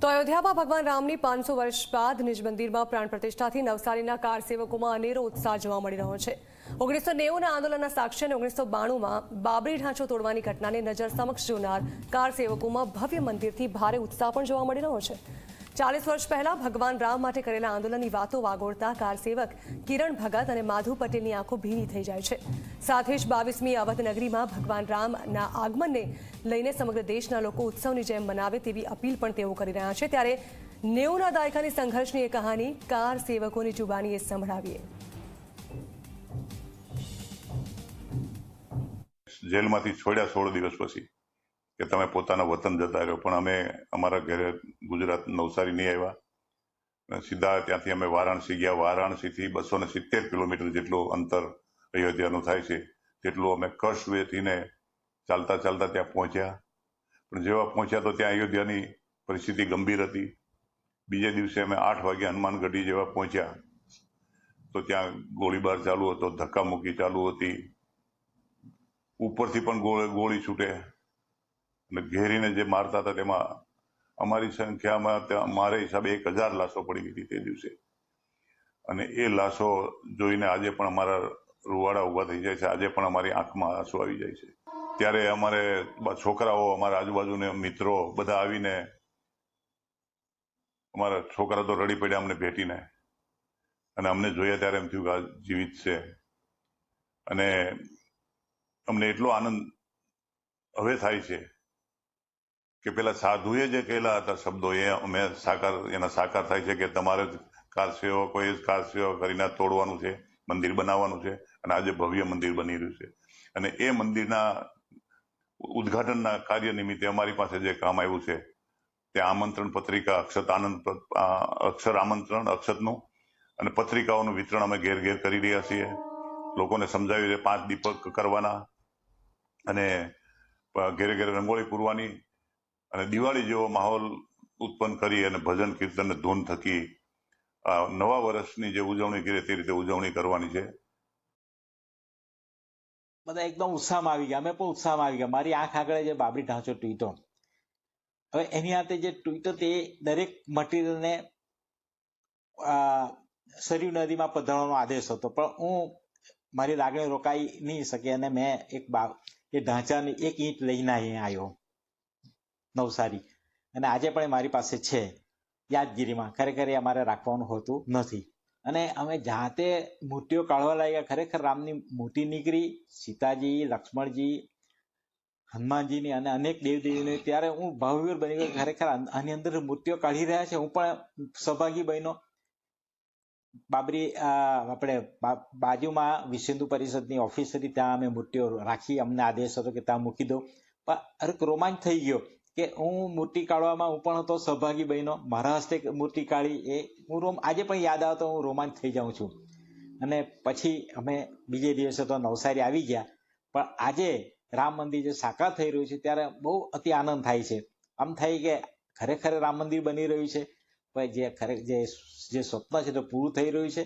તો અયોધ્યામાં ભગવાન રામની પાંચસો વર્ષ બાદ નિજ મંદિરમાં પ્રાણ પ્રતિષ્ઠાથી નવસારીના કાર સેવકોમાં અનેરો ઉત્સાહ જોવા મળી રહ્યો છે. ઓગણીસો નેવુંના આંદોલનના સાક્ષી અને ઓગણીસો બાણુંમાં બાબરી ઢાંચો તોડવાની ઘટનાને નજર સમક્ષ જોનાર કાર સેવકોમાં ભવ્ય મંદિરથી ભારે ઉત્સાહ પણ જોવા મળી રહ્યો છે. ચાલીસ વર્ષ પહેલા ભગવાન રામ માટે કરેલા આંદોલનની વાતો વાગોળતા કાર સેવક કિરણ ભગત અને માધુ પટેલની આંખો ભીની થઈ જાય છે. સાથે જ બાવીસમી અવધ નગરીમાં ભગવાન રામના આગમનને લઈને સમગ્ર દેશના લોકો ઉત્સવની જેમ મનાવે તેવી અપીલ પણ તેઓ કરી રહ્યા છે. ત્યારે નેવુંના દાયકાની સંઘર્ષની એ કહાની કાર સેવકોની જુબાનીએ સંભળાવીએ. જેલમાંથી છોડ્યા સોળ દિવસ પછી કે તમે પોતાના વતન જતા રહ્યો. પણ અમે અમારા ઘરે ગુજરાત નવસારી નહીં આવ્યા. સીધા ત્યાંથી અમે વારાણસી ગયા. વારાણસીથી બસો ને સિત્તેર કિલોમીટર જેટલું અંતર અયોધ્યાનું થાય છે. તેટલું અમે કશ વેઠીને ચાલતા ચાલતા ત્યાં પહોંચ્યા. પણ જેવા પહોંચ્યા તો ત્યાં અયોધ્યાની પરિસ્થિતિ ગંભીર હતી. બીજે દિવસે અમે આઠ વાગે હનુમાનગઢી જેવા પહોંચ્યા. તો ત્યાં ગોળીબાર ચાલુ હતો ધક્કામુક્કી ચાલુ હતી. ઉપરથી પણ ગોળી ગોળી છૂટે. અને ઘેરીને જે મારતા હતા તેમાં અમારી સંખ્યામાં મારા હિસાબે એક હજાર લાશો પડી ગઈ તે દિવસે. અને એ લાશો જોઈને આજે પણ અમારા રૂવાડા ઊભા થઈ જાય છે. આજે પણ અમારી આંખમાં આંસુ આવી જાય છે. ત્યારે અમારે છોકરાઓ, અમારા આજુબાજુને મિત્રો બધા આવીને અમારા છોકરા તો રડી પડ્યા અમને ભેટીને. અને અમને જોયા ત્યારે એમ થયું કે આ જીવિત છે. અને અમને એટલો આનંદ હવે થાય છે. કે પેલા સાધુએ જે કહેલા હતા શબ્દો, એ અમે સાકાર, એના સાકાર થાય છે કે તમારે કાર સેવકોએ જ કાર સેવા કરીને તોડવાનું છે, મંદિર બનાવવાનું છે, અને આજે ભવ્ય મંદિર બની રહ્યું છે. અને એ મંદિરના ઉદ્ઘાટનના કાર્ય નિમિત્તે અમારી પાસે જે કામ આવ્યું છે, તે આમંત્રણ પત્રિકા, અક્ષત આનંદ અક્ષર આમંત્રણ, અક્ષતનું, અને પત્રિકાઓનું વિતરણ અમે ઘેર ઘેર કરી રહ્યા છીએ. લોકોને સમજાવી છે, પાંચ દીપક કરવાના, અને ઘેરે ઘેરે રંગોળી પૂરવાની અને દિવાળી જેવો માહોલ ઉત્પન્ન કરી અને ભજન, કીર્તન ધૂન થકી નવા વર્ષની જે ઉજવણી કરી તે રીતે ઉજવણી કરવાની છે. બધા એકદમ ઉત્સાહમાં આવી ગયા. અમે પણ ઉત્સાહમાં આવી ગયા. મારી આંખ આગળ જે બાબરી ઢાંચો ટ્વીટો હવે એની સાથે જે ટ્વીટો તે દરેક મટીરિયલને સરયુ નદીમાં પધરવાનો આદેશ હતો. પણ હું, મારી લાગણી રોકાઈ નહીં શકે અને મેં એક બા, એ ઢાંચાની એક ઈંટ લઈને અહીંયા આવ્યો. નવસારી. અને આજે પણ એ મારી પાસે છે, યાદગીરીમાં. ખરેખર એ અમારે રાખવાનું હોતું નથી. અને અમે જાતે મૂર્તિઓ કાઢવા લાગ્યા. ખરેખર રામની મૂર્તિ નીકળી, સીતાજી, લક્ષ્મણજી, હનુમાનજીની અને અનેક દેવદેવીની. ત્યારે હું ભાવવીર બની ગયો. ખરેખર આની અંદર મૂર્તિઓ કાઢી રહ્યા છે. હું પણ સહભાગી બન્યો. બાબરી આપણે બાજુમાં વિશ્વ પરિષદની ઓફિસ હતી. ત્યાં અમે મૂર્તિઓ રાખી. અમને આદેશ હતો કે ત્યાં મૂકી દો. પણ અરે રોમાંચ થઈ ગયો. કે હું મૂર્તિ કાઢવામાં હું પણ હતો, સહભાગી બહેનો. મારા હસ્તે મૂર્તિ કાઢી એ હું રોમ, આજે પણ યાદ આવે તો હું રોમાંચ થઈ જાઉં છું. અને પછી અમે બીજે દિવસે તો નવસારી આવી ગયા. પણ આજે રામ મંદિર જે સાકાર થઈ રહ્યું છે ત્યારે બહુ અતિ આનંદ થાય છે. આમ થાય કે ખરેખર રામ મંદિર બની રહ્યું છે. પણ જે ખરે જે જે સ્વપ્ન છે તે પૂરું થઈ રહ્યું છે.